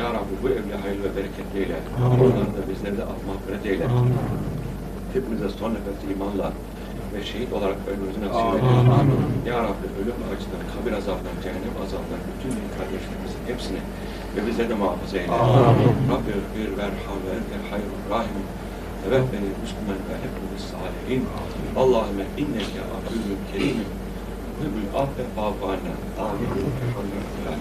Ya Rabbi bu evli hayırlı ve bereketli eyle. Amin. Onları da bizleri de af mağfiret eyle. Amin. Hepimize son nefes imanla ve şehit olarak ölümümüzü nasip eyle. Amin. Ya Rabbi ölüm acıdan, kabir azabından, cehennem azabından bütün kardeşlerimizin hepsini ve bizleri de muhafaza eyle. Amin. Rabbi bir verham ve entel hayrul rahim. Evet beni Müslüman ve hepimiz salihin. Allahümme inneke afiyun kerimin. Hübül affe fâfâne. Amin. Elhamdülillah.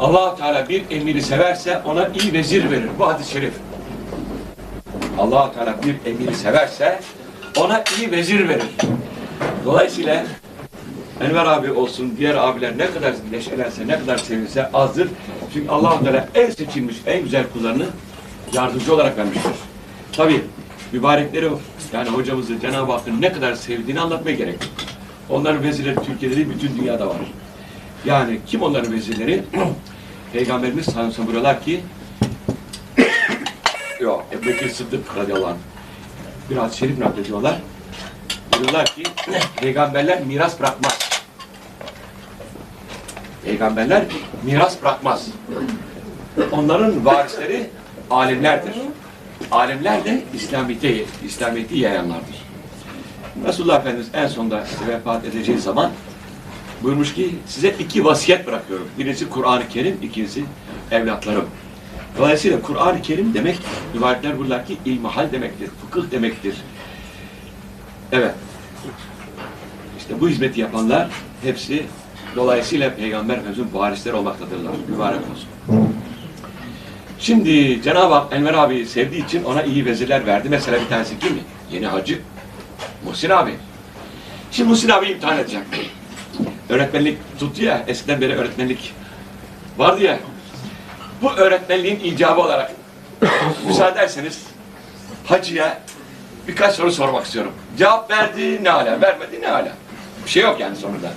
Allah Teala bir emiri severse ona iyi vezir verir. Bu hadis-i şerif. allah Teala bir emiri severse ona iyi vezir verir. Dolayısıyla Enver abi olsun, diğer abiler ne kadar neşelense, ne kadar sevinse azdır. Çünkü allah Teala en seçilmiş, en güzel kullarını yardımcı olarak vermiştir. Tabi mübarekleri yani hocamızı Cenab-ı Hakk'ın ne kadar sevdiğini anlatmaya gerek yok. Onların vezirleri Türkiye'de değil, bütün dünyada var. Yani kim onların vezirleri? Peygamberimiz sellem buyuruyorlar ki yok Ebu Bekir Sıddık radıyallahu anh bir hadis-i şerif naklediyorlar. Diyorlar ki peygamberler miras bırakmaz. Peygamberler miras bırakmaz. Onların varisleri alimlerdir. Alimler de İslamiyet'i, İslamiyet'i yayanlardır. Resulullah Efendimiz en sonunda vefat edeceği zaman buyurmuş ki size iki vasiyet bırakıyorum. Birincisi Kur'an-ı Kerim, ikincisi evlatlarım. Dolayısıyla Kur'an-ı Kerim demek, rivayetler buyurlar ki ilmihal demektir, fıkıh demektir. Evet. İşte bu hizmeti yapanlar hepsi dolayısıyla Peygamber Efendimiz'in varisleri olmaktadırlar. Mübarek olsun. Şimdi Cenab-ı Hak Enver abi sevdiği için ona iyi vezirler verdi. Mesela bir tanesi kim? Yeni hacı. Muhsin abi. Şimdi Muhsin abi imtihan edecek. Öğretmenlik tuttu ya, eskiden beri öğretmenlik vardı ya. Bu öğretmenliğin icabı olarak müsaade ederseniz hacıya birkaç soru sormak istiyorum. Cevap verdi ne ala, vermedi ne ala. Bir şey yok yani sonunda.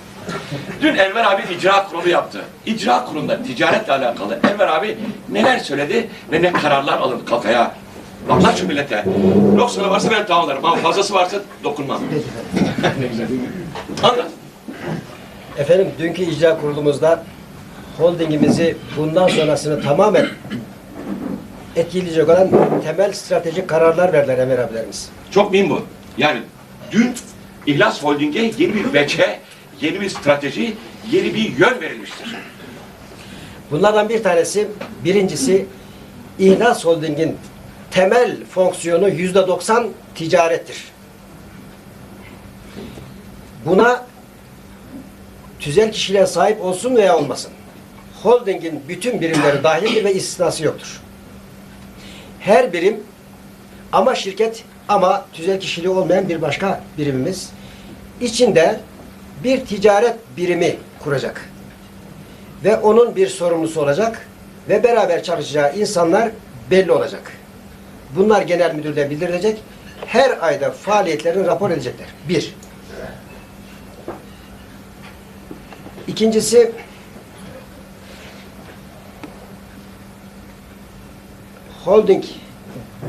Dün Enver abi icra kurulu yaptı. İcra kurulunda ticaretle alakalı Enver abi neler söyledi ve ne kararlar alındı kalkaya. Anlat şu millete. Yoksa varsa ben tamamlarım ama fazlası varsa dokunmam. ne güzel. Anlat. Efendim dünkü icra kurulumuzda holdingimizi bundan sonrasını tamamen etkileyecek olan temel stratejik kararlar verdiler Emir abilerimiz. Çok mühim bu. Yani dün İhlas Holding'e yeni bir veçe, yeni bir strateji, yeni bir yön verilmiştir. Bunlardan bir tanesi, birincisi İhlas Holding'in temel fonksiyonu yüzde doksan ticarettir. Buna tüzel kişiliğe sahip olsun veya olmasın. Holding'in bütün birimleri dahildir ve istisnası yoktur. Her birim ama şirket ama tüzel kişiliği olmayan bir başka birimimiz içinde bir ticaret birimi kuracak. Ve onun bir sorumlusu olacak ve beraber çalışacağı insanlar belli olacak. Bunlar genel müdürde bildirilecek. Her ayda faaliyetlerini rapor edecekler. Bir. İkincisi holding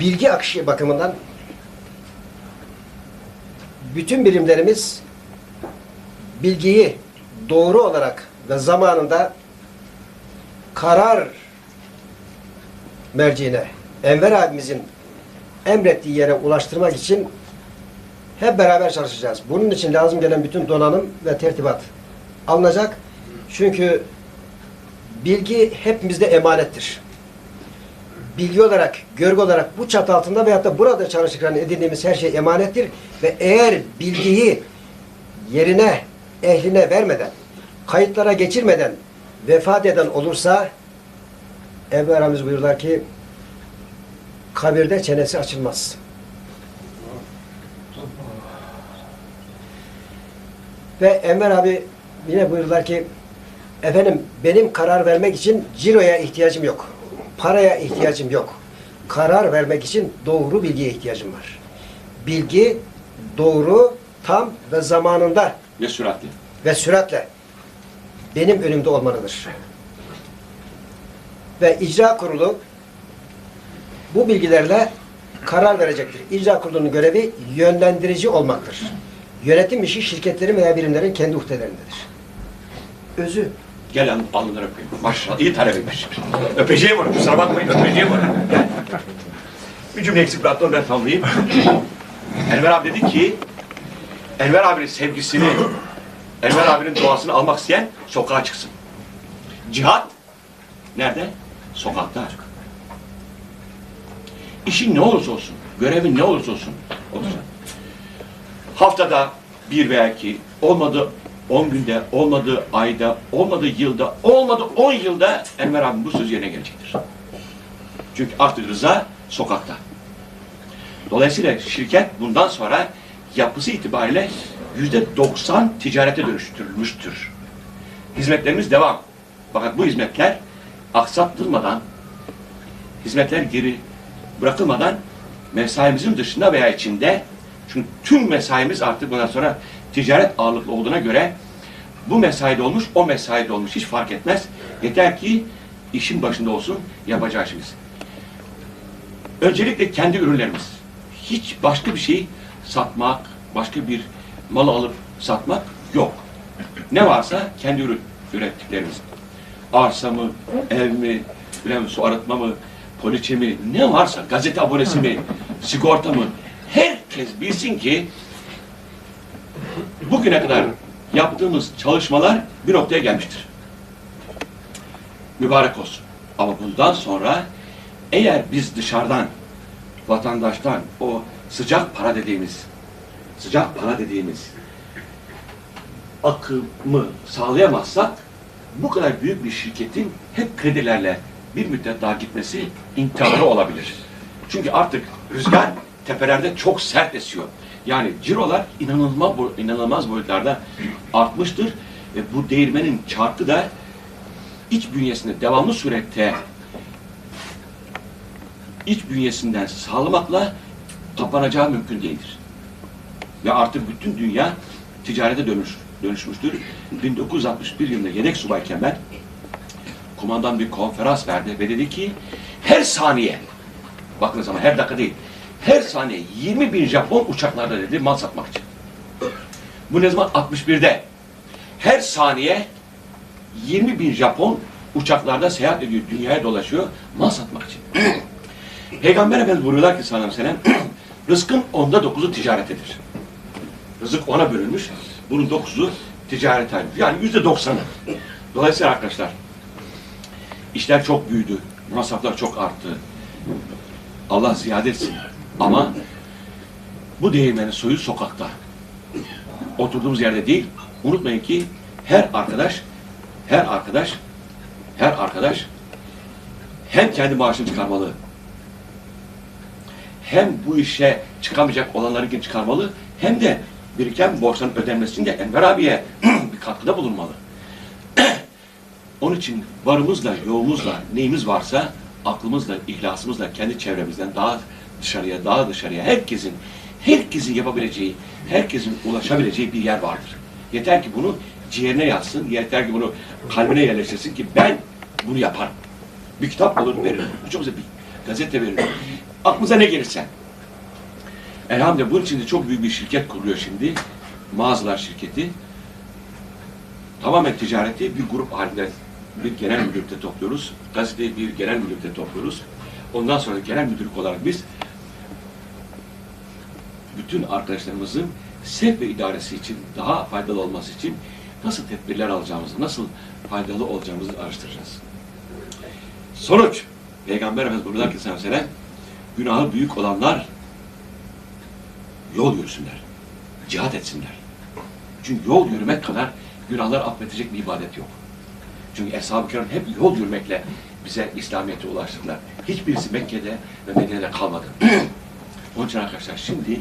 bilgi akışı bakımından bütün birimlerimiz bilgiyi doğru olarak ve zamanında karar merciine Enver abimizin emrettiği yere ulaştırmak için hep beraber çalışacağız. Bunun için lazım gelen bütün donanım ve tertibat alınacak. Çünkü bilgi hepimizde emanettir. Bilgi olarak, görgü olarak bu çatı altında veyahut da burada çalışırken edindiğimiz her şey emanettir. Ve eğer bilgiyi yerine, ehline vermeden, kayıtlara geçirmeden vefat eden olursa Ebu Eramiz buyurlar ki kabirde çenesi açılmaz. Ve Enver abi yine buyurdular ki efendim benim karar vermek için ciroya ihtiyacım yok. Paraya ihtiyacım yok. Karar vermek için doğru bilgiye ihtiyacım var. Bilgi doğru, tam ve zamanında Ve süratli. ve süratle benim önümde olmalıdır. Ve icra kurulu bu bilgilerle karar verecektir. İcra kurulunun görevi yönlendirici olmaktır. Yönetim işi şirketlerin veya birimlerin kendi uhdelerindedir. Özü. Gel al, alnından öpeyim. Maşallah iyi talebeymiş. Öpeceğim onu kusura bakmayın öpeceğim onu. Gel. Bir cümle eksik bıraktı onu ben tamamlayayım. Enver abi dedi ki Enver abinin sevgisini Enver abinin duasını almak isteyen sokağa çıksın. Cihat nerede? Sokakta. İşin ne olursa olsun, görevin ne olursa olsun olacak. Haftada bir veya iki, olmadı 10 günde, olmadı ayda, olmadı yılda, olmadı 10 yılda Enver abim bu söz yerine gelecektir. Çünkü artık rıza sokakta. Dolayısıyla şirket bundan sonra yapısı itibariyle yüzde 90 ticarete dönüştürülmüştür. Hizmetlerimiz devam. Fakat bu hizmetler aksattırmadan, hizmetler geri bırakılmadan mesaimizin dışında veya içinde çünkü tüm mesaimiz artık bundan sonra ticaret ağırlıklı olduğuna göre bu mesaide olmuş, o mesaide olmuş hiç fark etmez. Yeter ki işin başında olsun yapacağı işimiz. Öncelikle kendi ürünlerimiz. Hiç başka bir şey satmak, başka bir malı alıp satmak yok. Ne varsa kendi ürün ürettiklerimiz. Arsa mı, ev mi, bilmem su arıtma mı, poliçe mi, ne varsa, gazete abonesi mi, sigorta mı, herkes bilsin ki bugüne kadar yaptığımız çalışmalar bir noktaya gelmiştir. Mübarek olsun. Ama bundan sonra eğer biz dışarıdan, vatandaştan o sıcak para dediğimiz, sıcak para dediğimiz akımı sağlayamazsak bu kadar büyük bir şirketin hep kredilerle bir müddet daha gitmesi intiharı olabilir. Çünkü artık rüzgar tepelerde çok sert esiyor. Yani cirolar inanılmaz, inanılmaz boyutlarda artmıştır ve bu değirmenin çarkı da iç bünyesinde devamlı surette iç bünyesinden sağlamakla kapanacağı mümkün değildir. Ve artık bütün dünya ticarete dönüş, dönüşmüştür. 1961 yılında yedek subayken ben kumandan bir konferans verdi ve dedi ki her saniye bakınız ama her dakika değil her saniye 20 bin Japon uçaklarda dedi mal satmak için. Bu ne zaman? 61'de. Her saniye 20 bin Japon uçaklarda seyahat ediyor, dünyaya dolaşıyor mal satmak için. Peygamber Efendimiz buyuruyorlar ki sallallahu aleyhi ve sellem rızkın onda dokuzu ticaretedir. Rızık ona bölünmüş. Bunun dokuzu ticaret halinde. Yani yüzde doksanı. Dolayısıyla arkadaşlar işler çok büyüdü. Masraflar çok arttı. Allah ziyade etsin. Ama bu değirmenin soyu sokakta. Oturduğumuz yerde değil. Unutmayın ki her arkadaş her arkadaş her arkadaş hem kendi maaşını çıkarmalı hem bu işe çıkamayacak olanları çıkarmalı hem de biriken borçların ödenmesi için de Enver abiye bir katkıda bulunmalı. Onun için varımızla, yoğumuzla, neyimiz varsa aklımızla, ihlasımızla kendi çevremizden daha dışarıya, daha dışarıya herkesin, herkesin yapabileceği, herkesin ulaşabileceği bir yer vardır. Yeter ki bunu ciğerine yazsın, yeter ki bunu kalbine yerleştirsin ki ben bunu yaparım. Bir kitap olur veririm. Çok güzel bir gazete veririm. Aklınıza ne gelirse. Elhamdülillah bunun için de çok büyük bir şirket kuruluyor şimdi. Mağazalar şirketi. Tamamen ticareti bir grup halinde bir genel müdürlükte topluyoruz. Gazeteyi bir genel müdürlükte topluyoruz. Ondan sonra genel müdürlük olarak biz bütün arkadaşlarımızın sevk ve idaresi için daha faydalı olması için nasıl tedbirler alacağımızı, nasıl faydalı olacağımızı araştıracağız. Sonuç, Peygamber Efendimiz buyuruyor ki sellem, günahı büyük olanlar yol yürüsünler, cihat etsinler. Çünkü yol yürümek kadar günahlar affedecek bir ibadet yok. Çünkü Eshab-ı Kiram hep yol yürümekle bize İslamiyet'i ulaştırdılar. Hiçbirisi Mekke'de ve Medine'de kalmadı. Onun için arkadaşlar şimdi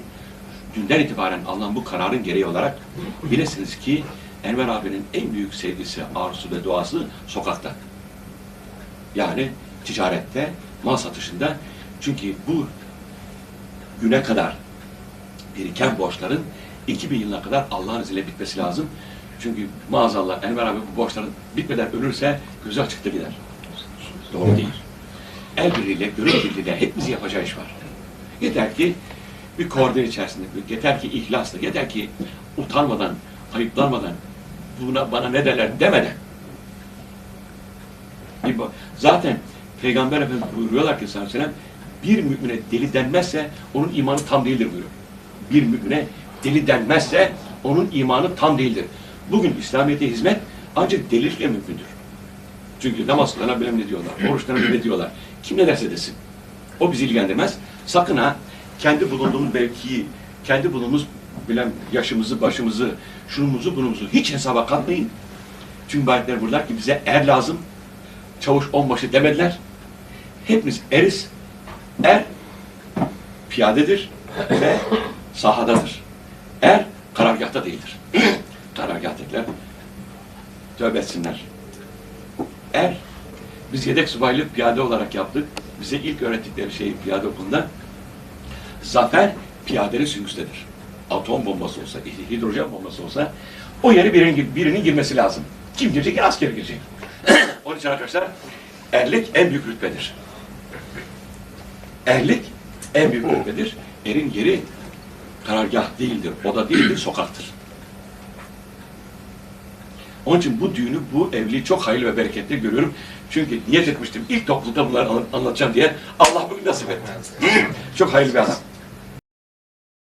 dünden itibaren alınan bu kararın gereği olarak bilesiniz ki Enver abinin en büyük sevgisi, arzusu ve duası sokakta. Yani ticarette, mal satışında. Çünkü bu güne kadar biriken borçların 2000 yılına kadar Allah'ın izniyle bitmesi lazım. Çünkü maazallah Enver abi bu borçların bitmeden ölürse gözü açıkta gider. Doğru değil. El birliğiyle, gönül birliğiyle hepimizin yapacağı iş var. Yeter ki bir koordine içerisinde. Yeter ki ihlasla, yeter ki utanmadan, ayıplanmadan, buna bana ne derler demeden. Zaten Peygamber Efendimiz buyuruyorlar ki sallallahu aleyhi ve sellem, bir mümine deli denmezse onun imanı tam değildir buyuruyor. Bir mümine deli denmezse onun imanı tam değildir. Bugün İslamiyet'e hizmet ancak delilikle mümkündür. Çünkü namaz kılana bilmem ne diyorlar, oruç kılana ne diyorlar. Kim ne derse desin. O bizi ilgilendirmez. Sakın ha kendi bulunduğumuz mevkiyi, kendi bulunduğumuz bilen yaşımızı, başımızı, şunumuzu, bunumuzu hiç hesaba katmayın. Çünkü ayetler buralar ki bize er lazım. Çavuş onbaşı demediler. Hepimiz eriz. Er piyadedir ve sahadadır. Er karargahta değildir. Karargahtakiler tövbe etsinler. Er, biz yedek subaylık piyade olarak yaptık. Bize ilk öğrettikleri şey piyade okulunda zafer piyadenin süngüsüdedir. Atom bombası olsa, hidrojen bombası olsa o yere birinin, birinin girmesi lazım. Kim girecek? Asker girecek. Onun için arkadaşlar erlik en büyük rütbedir. Erlik en büyük rütbedir. Erin yeri karargah değildir, oda değildir, sokaktır. Onun için bu düğünü, bu evliliği çok hayırlı ve bereketli görüyorum. Çünkü niyet etmiştim ilk toplulukta bunları anlatacağım diye Allah bugün nasip etti. çok hayırlı bir adam.